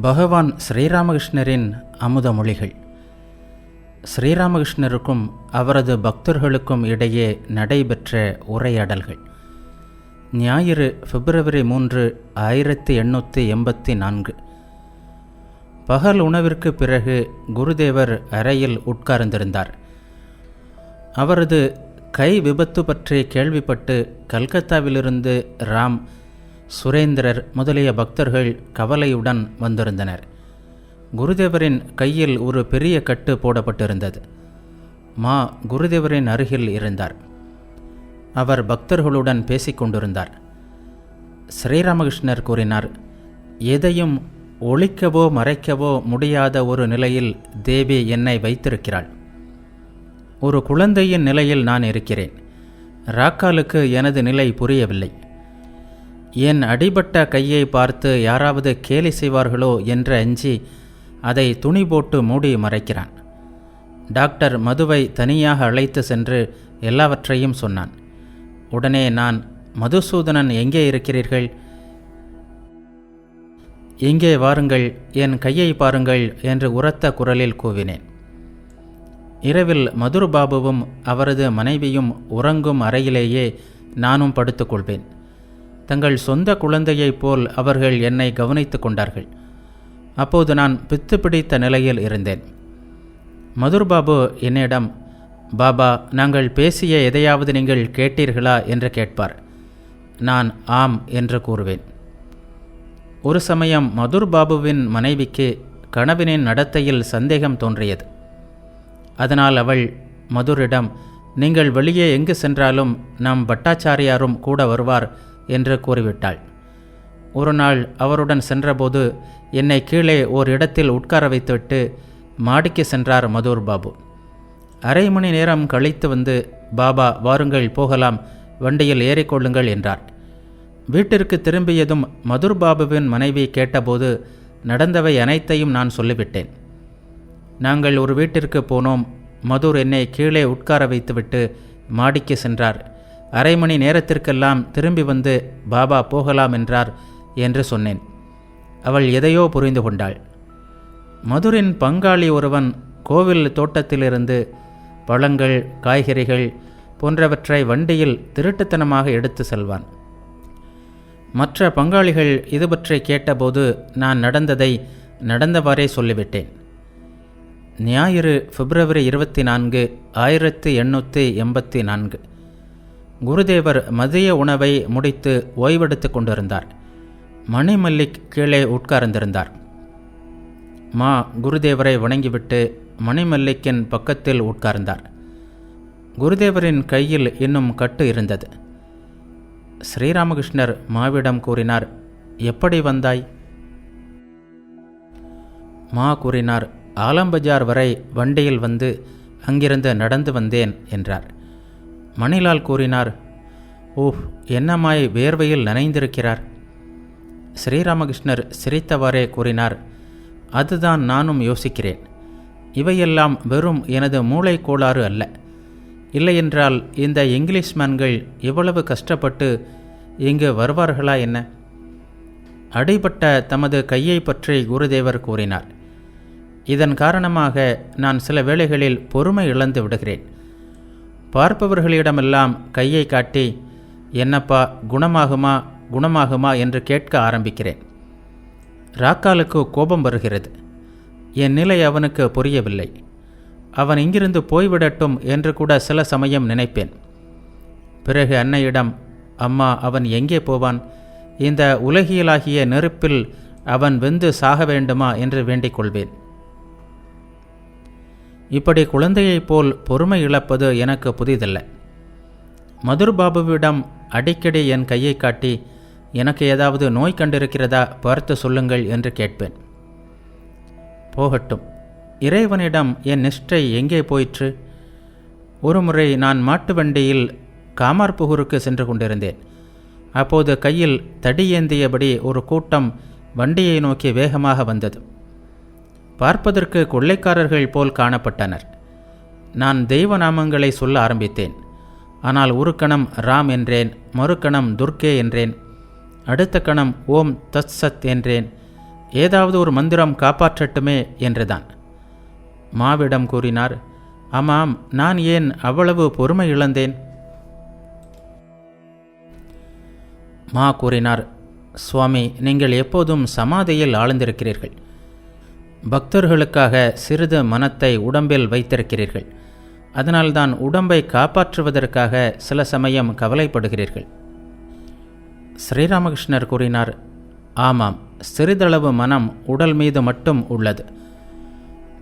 பகவான் ஸ்ரீராமகிருஷ்ணரின் அமுத மொழிகள். ஸ்ரீராமகிருஷ்ணருக்கும் அவரது பக்தர்களுக்கும் இடையே நடைபெற்ற உரையாடல்கள். ஞாயிறு பிப்ரவரி மூன்று ஆயிரத்தி எண்ணூற்றி எண்பத்தி நான்கு. பகல் உணவிற்கு பிறகு குருதேவர் அறையில் உட்கார்ந்திருந்தார். அவரது கை விபத்து பற்றி கேள்விப்பட்டு கல்கத்தாவிலிருந்து ராம் சுரேந்திரர் முதலிய பக்தர்கள் கவலையுடன் வந்திருந்தனர். குருதேவரின் கையில் ஒரு பெரிய கட்டு போடப்பட்டிருந்தது. மா குருதேவரின் அருகில் இருந்தார். அவர் பக்தர்களுடன் பேசிக்கொண்டிருந்தார். ஸ்ரீராமகிருஷ்ணர் கூறினார் எதையும் ஒழிக்கவோ மறைக்கவோ முடியாத ஒரு நிலையில் தேவி என்னை வைத்திருக்கிறாள். ஒரு குழந்தையின் நிலையில் நான் இருக்கிறேன். ராக்காலுக்கு எனது நிலை புரியவில்லை. என் அடிபட்ட கையை பார்த்து யாராவது கேலி செய்வார்களோ என்று அஞ்சி அதை துணி போட்டு மூடி மறைக்கிறான். டாக்டர் மதுவை தனியாக அழைத்து சென்று எல்லாவற்றையும் சொன்னான். உடனே நான் மதுசூதனன் எங்கே இருக்கிறீர்கள்? இங்கே வாருங்கள் என் கையை பாருங்கள் என்று உரத்த குரலில் கூவினேன். இரவில் மதுர் பாபுவும் அவரது மனைவியும் உறங்கும் அறையிலேயே நானும் படுத்துக்கொள்வேன். தங்கள் சொந்த குழந்தையைப் போல் அவர்கள் என்னை கவனித்து கொண்டார்கள். அப்போது நான் பித்து பிடித்த நிலையில் இருந்தேன். மதுர்பாபு என்னிடம் பாபா நாங்கள் பேசிய எதையாவது நீங்கள் கேட்டீர்களா? என்று கேட்பார். நான் ஆம் என்று கூறுவேன். ஒரு சமயம் மதுர் பாபுவின் மனைவிக்கு கணவனின் நடத்தையில் சந்தேகம் தோன்றியது. அதனால் அவள் மதுரிடம் நீங்கள் வெளியே எங்கு சென்றாலும் நம் பட்டாச்சாரியாரும் கூட வருவார். என்று கூறிவிட்டாள். ஒரு நாள் அவருடன் சென்றபோது என்னை கீழே ஓர் இடத்தில் உட்கார வைத்துவிட்டு மாடிக்கு சென்றார் மதுர் பாபு. அரை மணி நேரம் கழித்து வந்து பாபா வாருங்கள் போகலாம் வண்டியில் ஏறிக்கொள்ளுங்கள் என்றார். வீட்டிற்கு திரும்பியதும் மதுர் பாபுவின் மனைவி கேட்டபோது நடந்தவை அனைத்தையும் நான் சொல்லிவிட்டேன். நாங்கள் ஒரு வீட்டிற்கு போனோம். மதுர் என்னை கீழே உட்கார வைத்துவிட்டு மாடிக்கு சென்றார். அரை மணி நேரத்திற்கெல்லாம் திரும்பி வந்து பாபா போகலாம் என்றார் என்று சொன்னேன். அவள் எதையோ புரிந்து கொண்டாள். மதுரின் பங்காளி ஒருவன் கோவில் தோட்டத்திலிருந்து பழங்கள் காய்கறிகள் போன்றவற்றை வண்டியில் திருட்டுத்தனமாக எடுத்து செல்வான். மற்ற பங்காளிகள் இது பற்றி கேட்டபோது நான் நடந்ததை நடந்தவாறே சொல்லிவிட்டேன். ஞாயிறு பிப்ரவரி இருபத்தி நான்கு ஆயிரத்தி எண்ணூற்றி எண்பத்தி நான்கு. குருதேவர் மதிய உணவை முடித்து ஓய்வெடுத்து கொண்டிருந்தார். மணிமல்லிக் கீழே உட்கார்ந்திருந்தார். மா குருதேவரை வணங்கிவிட்டு மணிமல்லிக்கின் பக்கத்தில் உட்கார்ந்தார். குருதேவரின் கையில் இன்னும் கட்டு இருந்தது. ஸ்ரீராமகிருஷ்ணர் மாவிடம் கூறினார் எப்படி வந்தாய்? மா கூறினார் ஆலம்பஜார் வரை வண்டியில் வந்து அங்கிருந்து நடந்து வந்தேன் என்றார். மணிலால் கூறினார் ஓஹ் என்னம்மாய் வேர்வையில் நனைந்திருக்கிறார்? ஸ்ரீராமகிருஷ்ணர் சிரித்தவாறே கூறினார் அதுதான் நானும் யோசிக்கிறேன். இவையெல்லாம் வெறும் எனது மூளை கோளாறு அல்ல. இல்லையென்றால் இந்த இங்கிலீஷ் மேன்கள் இவ்வளவு கஷ்டப்பட்டு இங்கு வருவார்களா என்ன? அடிபட்ட தமது கையை பற்றி குருதேவர் கூறினார் இதன் காரணமாக நான் சில வேளைகளில் பொறுமை இழந்து விடுகிறேன். பார்ப்பவர்களிடமெல்லாம் கையை காட்டி என்னப்பா குணமாகுமா குணமாகுமா? என்று கேட்க ஆரம்பிக்கிறேன். ராக்காலுக்கு கோபம் வருகிறது. என் நிலை அவனுக்கு புரியவில்லை. அவன் இங்கிருந்து போய்விடட்டும் என்று கூட சில சமயம் நினைப்பேன். பிறகு அன்னையிடம் அம்மா அவன் எங்கே போவான்? இந்த உலகியலாகிய நெருப்பில் அவன் வெந்து சாக வேண்டுமா? என்று வேண்டிக் கொள்வேன். இப்படி குழந்தையைப் போல் பொறுமை இழப்பது எனக்கு புதிதல்ல. மதுர்பாபுவிடம் அடிக்கடி என் கையை காட்டி எனக்கு ஏதாவது நோய் கண்டிருக்கிறதா? பார்த்து சொல்லுங்கள் என்று கேட்பேன். போகட்டும். இறைவனிடம் என் நிஷ்டை எங்கே போயிற்று? ஒருமுறை நான் மாட்டு வண்டியில் காமார்புகூருக்கு சென்று கொண்டிருந்தேன். அப்போது கையில் தடியேந்தியபடி ஒரு கூட்டம் வண்டியை நோக்கி வேகமாக வந்தது. பார்ப்பதற்கு கொள்ளைக்காரர்கள் போல் காணப்பட்டனர். நான் தெய்வ நாமங்களை சொல்ல ஆரம்பித்தேன். ஆனால் ஒரு கணம் ராம் என்றேன் மறுகணம் துர்கே என்றேன் அடுத்த கணம் ஓம் தத் சத் என்றேன் ஏதாவது ஒரு மந்திரம் காப்பாற்றட்டுமே என்றுதான். மாவிடம் கூறினார் ஆமாம் நான் ஏன் அவ்வளவு பொறுமை இழந்தேன்? மா கூறினார் சுவாமி நீங்கள் எப்போதும் சமாதியில் ஆழ்ந்திருக்கிறீர்கள். பக்தர்களுக்காக சிறிது மனத்தை உடம்பில் வைத்திருக்கிறீர்கள். அதனால்தான் உடம்பை காப்பாற்றுவதற்காக சில சமயம் கவலைப்படுகிறீர்கள். ஸ்ரீராமகிருஷ்ணர் கூறினார் ஆமாம் சிறிதளவு மனம் உடல் மீது மட்டும் உள்ளது.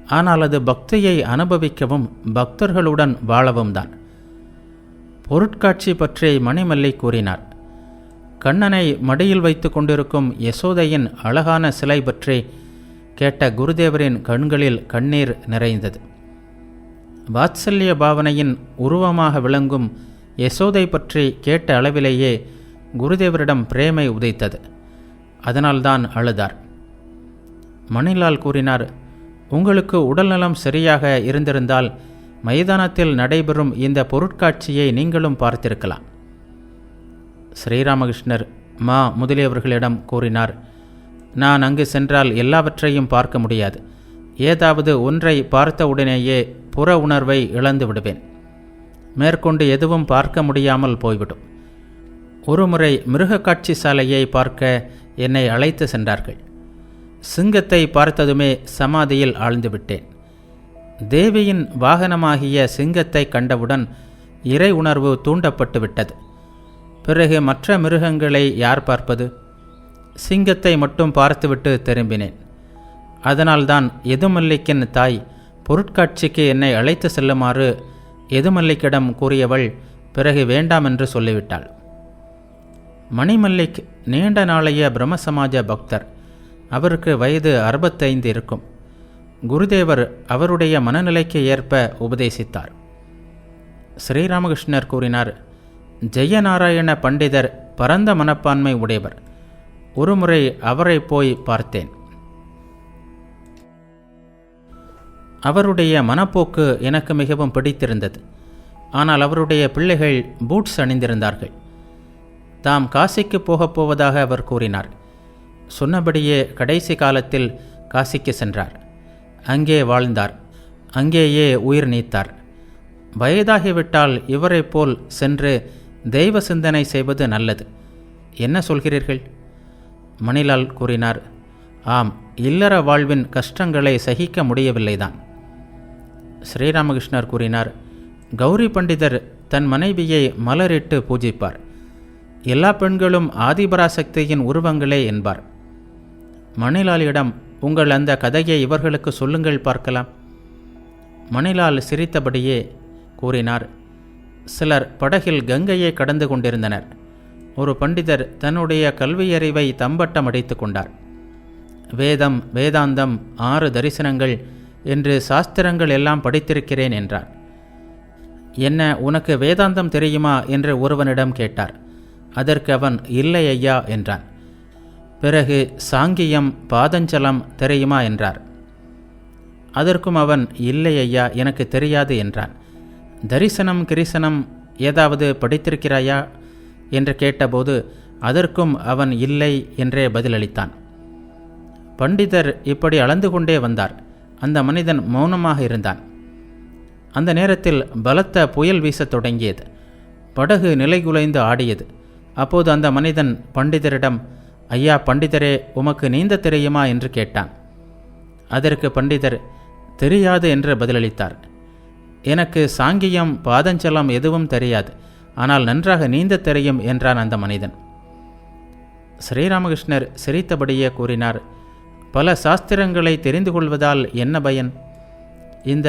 ஆனால் அது பக்தியை அனுபவிக்கவும் பக்தர்களுடன் வாழவும் தான் பொருட்காட்சி பற்றி மணிமல்லி கூறினார் கண்ணனை மடியில் வைத்து கொண்டிருக்கும் யசோதையின் அழகான சிலை பற்றி கேட்ட குருதேவரின் கண்களில் கண்ணீர் நிறைந்தது. வாத்சல்ய பாவனையின் உருவமாக விளங்கும் யசோதை பற்றி கேட்ட அளவிலேயே குருதேவரிடம் பிரேமை உதைத்தது. அதனால்தான் அழுதார். மணிலால் கூறினார் உங்களுக்கு உடல்நலம் சரியாக இருந்திருந்தால் மைதானத்தில் நடைபெறும் இந்த பொருட்காட்சியை நீங்களும் பார்த்திருக்கலாம். ஸ்ரீராமகிருஷ்ணர் மா முதலியவர்களிடம் கூறினார் நான் அங்கு சென்றால் எல்லாவற்றையும் பார்க்க முடியாது. ஏதாவது ஒன்றை பார்த்தவுடனேயே புற உணர்வை இழந்து விடுவேன். மேற்கொண்டு எதுவும் பார்க்க முடியாமல் போய்விடும். ஒருமுறை மிருகக்காட்சி சாலையை பார்க்க என்னை அழைத்து சென்றார்கள். சிங்கத்தை பார்த்ததுமே சமாதியில் ஆழ்ந்து விட்டேன். தேவியின் வாகனமாகிய சிங்கத்தை கண்டவுடன் இறை உணர்வு தூண்டப்பட்டு விட்டது. பிறகு மற்ற மிருகங்களை யார் பார்ப்பது? சிங்கத்தை மட்டும் பார்த்துவிட்டு திரும்பினேன். அதனால்தான் எதுமல்லிக்கின் தாய் பொருட்காட்சிக்கு என்னை அழைத்து செல்லுமாறு எதுமல்லிக்கிடம் கூறியவள் பிறகு வேண்டாம் என்று சொல்லிவிட்டாள். மணிமல்லிக் நீண்ட நாளைய பிரம்மசமாஜ பக்தர். அவருக்கு வயது அறுபத்தைந்து இருக்கும். குருதேவர் அவருடைய மனநிலைக்கு ஏற்ப உபதேசித்தார். ஸ்ரீராமகிருஷ்ணர் கூறினார் ஜெயநாராயண பண்டிதர் பரந்த மனப்பான்மை உடையவர். ஒருமுறை அவரை போய் பார்த்தேன். அவருடைய மனப்போக்கு எனக்கு மிகவும் பிடித்திருந்தது. ஆனால் அவருடைய பிள்ளைகள் பூட்ஸ் அணிந்திருந்தார்கள். தாம் காசிக்கு போகப் போவதாக அவர் கூறினார். சொன்னபடியே கடைசி காலத்தில் காசிக்கு சென்றார். அங்கே வாழ்ந்தார். அங்கேயே உயிர் நீத்தார். வயதாகிவிட்டால் இவரைப் போல் சென்று தெய்வ சிந்தனை செய்வது நல்லது. என்ன சொல்கிறீர்கள்? மணிலால் கூறினார் ஆம் இல்லற வாழ்வின் கஷ்டங்களை சகிக்க முடியவில்லைதான். ஸ்ரீராமகிருஷ்ணர் கூறினார் கௌரி பண்டிதர் தன் மனைவியை மலரிட்டு பூஜிப்பார். எல்லா பெண்களும் ஆதிபராசக்தியின் உருவங்களே என்பார். மணிலாலிடம் உங்கள் அந்த கதையை இவர்களுக்கு சொல்லுங்கள் பார்க்கலாம். மணிலால் சிரித்தபடியே கூறினார் சிலர் படகில் கங்கையை கடந்து கொண்டிருந்தனர். ஒரு பண்டிதர் தன்னுடைய கல்வியறிவை தம்பட்டம் அடித்து கொண்டார். வேதம் வேதாந்தம் ஆறு தரிசனங்கள் என்று சாஸ்திரங்கள் எல்லாம் படித்திருக்கிறேன் என்றார். என்ன உனக்கு வேதாந்தம் தெரியுமா? என்று ஒருவனிடம் கேட்டார். அதற்கு அவன் இல்லை ஐயா என்றான். பிறகு சாங்கியம் பாதஞ்சலம் தெரியுமா? என்றார். அதற்கும் அவன் இல்லை ஐயா எனக்கு தெரியாது என்றான். தரிசனம் கிரிசனம் ஏதாவது படித்திருக்கிறாயா? என்று கேட்டபோது அதற்கும் அவன் இல்லை என்றே பதிலளித்தான். பண்டிதர் இப்படி அளந்து கொண்டே வந்தார். அந்த மனிதன் மௌனமாக இருந்தான். அந்த நேரத்தில் பலத்த புயல் வீசத் தொடங்கியது. படகு நிலைகுலைந்து ஆடியது. அப்போது அந்த மனிதன் பண்டிதரிடம் ஐயா பண்டிதரே உமக்கு நீந்த தெரியுமா? என்று கேட்டான். அதற்கு பண்டிதர் தெரியாது என்று பதிலளித்தார். எனக்கு சாங்கியம் பாதஞ்சலம் எதுவும் தெரியாது. ஆனால் நன்றாக நீந்த தெரியும் என்றான் அந்த மனிதன். ஸ்ரீராமகிருஷ்ணர் சிரித்தபடியே கூறினார் பல சாஸ்திரங்களை தெரிந்து கொள்வதால் என்ன பயன்? இந்த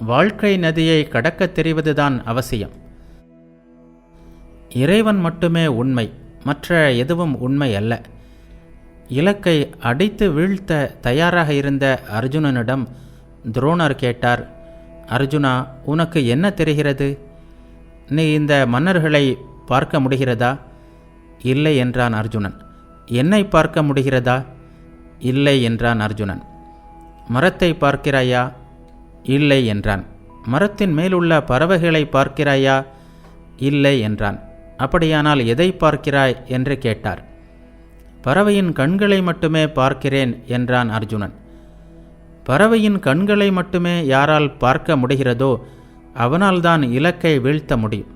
வாழ்க்கை நதியை கடக்கத் தெரிவதுதான் அவசியம். இறைவன் மட்டுமே உண்மை மற்ற எதுவும் உண்மை அல்ல. இலக்கை அடித்து வீழ்த்த தயாராக இருந்த அர்ஜுனனிடம் துரோணர் கேட்டார் அர்ஜுனா உனக்கு என்ன தெரிகிறது? நீ இந்த மன்னர்களை பார்க்க முடிகிறதா? இல்லை என்றான் அர்ஜுனன். என்னை பார்க்க முடிகிறதா? இல்லை என்றான் அர்ஜுனன். மரத்தை பார்க்கிறாயா? இல்லை என்றான். மரத்தின் மேலுள்ள பறவைகளை பார்க்கிறாயா? இல்லை என்றான். அப்படியானால் எதை பார்க்கிறாய்? என்று கேட்டார். பறவையின் கண்களை மட்டுமே பார்க்கிறேன் என்றான் அர்ஜுனன். பறவையின் கண்களை மட்டுமே யாரால் பார்க்க முடிகிறதோ அவனால்தான் இலக்கை வீழ்த்த முடியும்.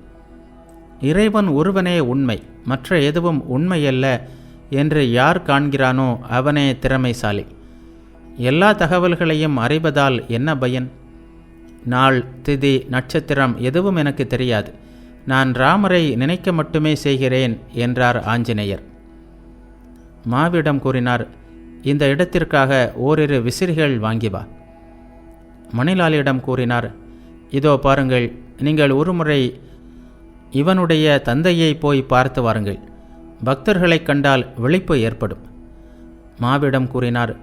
இறைவன் ஒருவனே உண்மை மற்ற எதுவும் உண்மையல்ல என்று யார் காண்கிறானோ அவனே திறமைசாலி. எல்லா தகவல்களையும் அறிவதால் என்ன பயன்? நாள் திதி நட்சத்திரம் எதுவும் எனக்கு தெரியாது. நான் ராமரை நினைக்க மட்டுமே செய்கிறேன் என்றார் ஆஞ்சநேயர். மாவிடம் கூறினார் இந்த இடத்திற்காக ஓரிரு விசிறிகள் வாங்கி வா. மணிலாலியிடம் கூறினார் இதோ பாருங்கள் நீங்கள் ஒருமுறை இவனுடைய தந்தையை போய் பார்த்து வாருங்கள். பக்தர்களைக் கண்டால் விழிப்பு ஏற்படும். மாவிடம் கூறினார்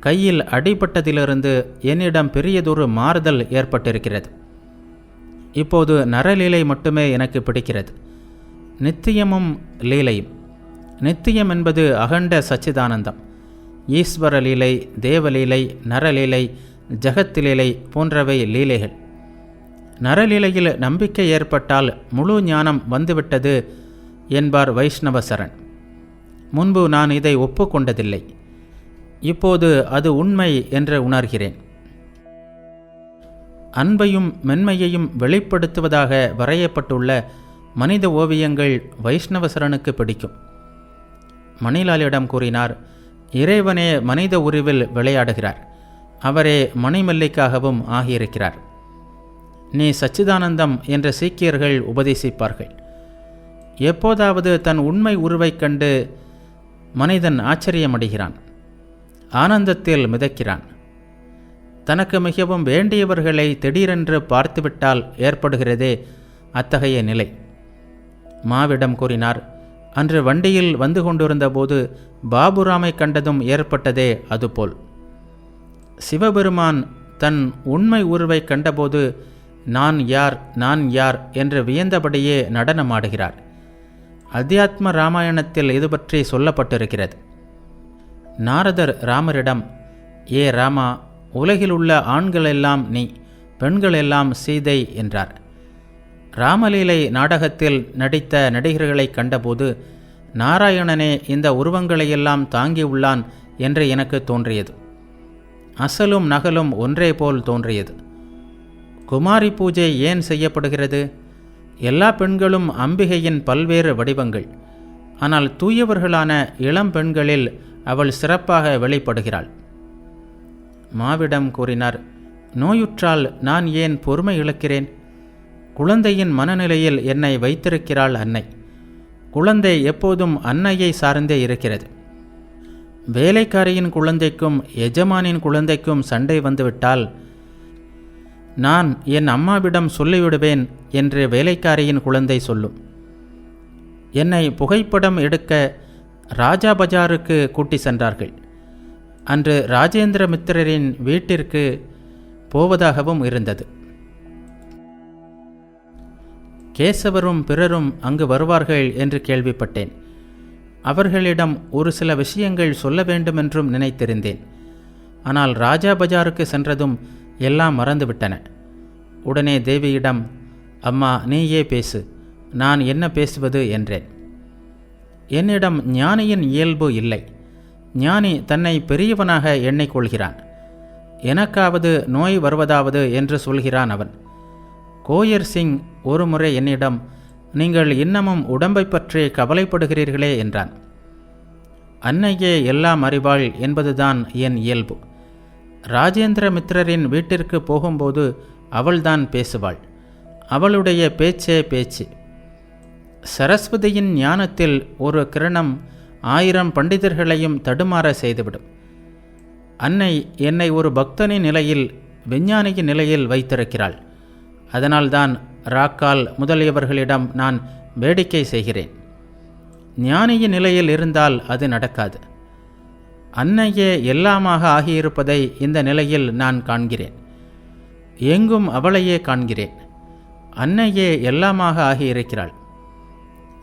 கையில் அடிபட்டதிலிருந்து என்னிடம் பெரியதொரு மாறுதல் ஏற்பட்டிருக்கிறது. இப்போது நரலீலை மட்டுமே எனக்கு பிடிக்கிறது. நித்தியமும் லீலையும். நித்தியம் என்பது அகண்ட சச்சிதானந்தம். ஈஸ்வர லீலை தேவலீலை நரலீலை ஜகத்திலீலை போன்றவை லீலைகள். நரலீலையில் நம்பிக்கை ஏற்பட்டால் முழு ஞானம் வந்துவிட்டது என்பார் வைஷ்ணவ சரண் முன்பு நான் இதை ஒப்புக்கொண்டதில்லை. இப்போது அது உண்மை என்று உணர்கிறேன். அன்பையும் மென்மையையும் வெளிப்படுத்துவதாக வரையப்பட்டுள்ள மனித ஓவியங்கள் வைஷ்ணவ சரணுக்கு பிடிக்கும். மணிலாலிடம் கூறினார் இறைவனே மனித உருவில் விளையாடுகிறார். அவரே மணிமல்லிக்காகவும் ஆகியிருக்கிறார். நீ சச்சிதானந்தம் என்ற சீக்கியர்கள் உபதேசிப்பார்கள். எப்போதாவது தன் உண்மை உருவைக் கண்டு மனிதன் ஆச்சரியமடைகிறான். ஆனந்தத்தில் மிதக்கிறான். தனக்கு மிகவும் வேண்டியவர்களை திடீரென்று பார்த்துவிட்டால் ஏற்படுகிறதே அத்தகைய நிலை. மாவிடம் கூறினார் அன்று வண்டியில் வந்து கொண்டிருந்தபோது பாபுராமை கண்டதும் ஏற்பட்டதே அதுபோல். சிவபெருமான் தன் உண்மை உருவை கண்டபோது நான் யார் நான் யார் என்று வியந்தபடியே நடனமாடுகிறார். அத்தியாத்ம ராமாயணத்தில் இது பற்றி சொல்லப்பட்டிருக்கிறது. நாரதர் ராமரிடம் ஏ ராமா உலகில் உள்ள ஆண்களெல்லாம் நீ பெண்களெல்லாம் சீதை என்றார். ராமலீலை நாடகத்தில் நடித்த நடிகர்களை கண்டபோது நாராயணனே இந்த உருவங்களையெல்லாம் தாங்கியுள்ளான் என்று எனக்கு தோன்றியது. அசலும் நகலும் ஒன்றே போல் தோன்றியது. குமாரி பூஜை ஏன் செய்யப்படுகிறது? எல்லா பெண்களும் அம்பிகையின் பல்வேறு வடிவங்கள். ஆனால் தூயவர்களான இளம் பெண்களில் அவள் சிறப்பாக வெளிப்படுகிறாள். மாவிடம் கூறினார் நோயுற்றால் நான் ஏன் பொறுமை இழக்கிறேன்? குழந்தையின் மனநிலையில் என்னை வைத்திருக்கிறாள் அன்னை. குழந்தை எப்போதும் அன்னையை சார்ந்தே இருக்கிறது. வேலைக்காரியின் குழந்தைக்கும் எஜமானின் குழந்தைக்கும் சண்டை வந்துவிட்டால் நான் என் அம்மாவிடம் சொல்லிவிடுவேன் என்று வேலைக்காரியின் குழந்தை சொல்லும். என்னை புகைப்படம் எடுக்க ராஜா பஜாருக்கு கூட்டி சென்றார்கள். அன்று ராஜேந்திர மித்திரரின் வீட்டிற்கு போவதாகவும் இருந்தது. கேசவரும் பிறரும் அங்கு வருவார்கள் என்று கேள்விப்பட்டேன். அவர்களிடம் ஒரு சில விஷயங்கள் சொல்ல வேண்டுமென்றும் நினைத்திருந்தேன். ஆனால் ராஜா பஜாருக்கு சென்றதும் எல்லாம் மறந்துவிட்டன. உடனே தேவியிடம் அம்மா நீயே பேசு நான் என்ன பேசுவது? என்றேன். என்னிடம் ஞானியின் இயல்பு இல்லை. ஞானி தன்னை பெரியவனாக எண்ணிக்கொள்கிறான் எனக்காவது நோய் வருவதாவது என்று சொல்கிறான் அவன். கோயர் சிங் ஒருமுறை என்னிடம் நீங்கள் இன்னமும் உடம்பை பற்றி கவலைப்படுகிறீர்களே என்றான். அன்னையே எல்லாம் அறிவாள் என்பதுதான் என் இயல்பு. ராஜேந்திர மித்ரரின் வீட்டிற்கு போகும்போது அவள்தான் பேசுவாள். அவளுடைய பேச்சே பேச்சு. சரஸ்வதியின் ஞானத்தில் ஒரு கிரணம் ஆயிரம் பண்டிதர்களையும் தடுமாற செய்துவிடும். அன்னை என்னை ஒரு பக்தனின் நிலையில் விஞ்ஞானியின் நிலையில் வைத்திருக்கிறாள். அதனால்தான் ராக்கால் முதலியவர்களிடம் நான் வேடிக்கை செய்கிறேன். ஞானியின் நிலையில் இருந்தால் அது நடக்காது. அன்னையே எல்லாமாக ஆகியிருப்பதை இந்த நிலையில் நான் காண்கிறேன். எங்கும் அவளையே காண்கிறேன். அன்னையே எல்லாமாக ஆகியிருக்கிறாள்.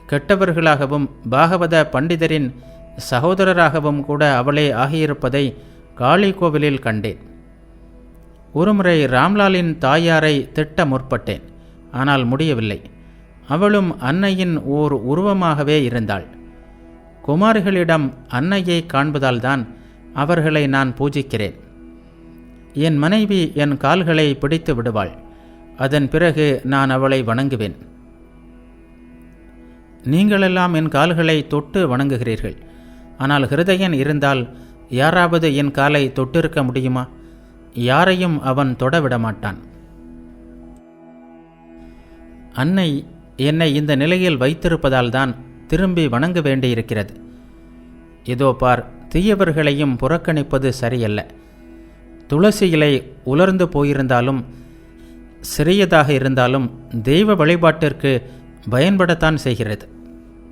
கெட்டவர்களாகவும் பாகவத பண்டிதரின் சகோதரராகவும் கூட அவளே ஆகியிருப்பதை காளி கோவிலில் கண்டேன். ஒருமுறை ராம்லாலின் தாயாரை திட்ட முற்பட்டேன் ஆனால் முடியவில்லை. அவளும் அன்னையின் ஓர் உருவமாகவே இருந்தாள். குமாரிகளிடம் அன்னையை காண்பதால்தான் அவர்களை நான் பூஜிக்கிறேன். என் மனைவி என் கால்களை பிடித்து விடுவாள். அதன் பிறகு நான் அவளை வணங்குவேன். நீங்களெல்லாம் என் கால்களை தொட்டு வணங்குகிறீர்கள். ஆனால் ஹிருதயன் இருந்தால் யாராவது என் காலை தொட்டிருக்க முடியுமா? யாரையும் அவன் தொடவிட மாட்டான் அன்னை என்னை இந்த நிலையில் வைத்திருப்பதால்தான் திரும்பி வணங்க வேண்டியிருக்கிறது. இதோ பார் தீயவர்களையும் புறக்கணிப்பது சரியல்ல. துளசி இலை உலர்ந்து போயிருந்தாலும் சிறியதாக இருந்தாலும் தெய்வ வழிபாட்டிற்கு பயன்படத்தான் செய்கிறது.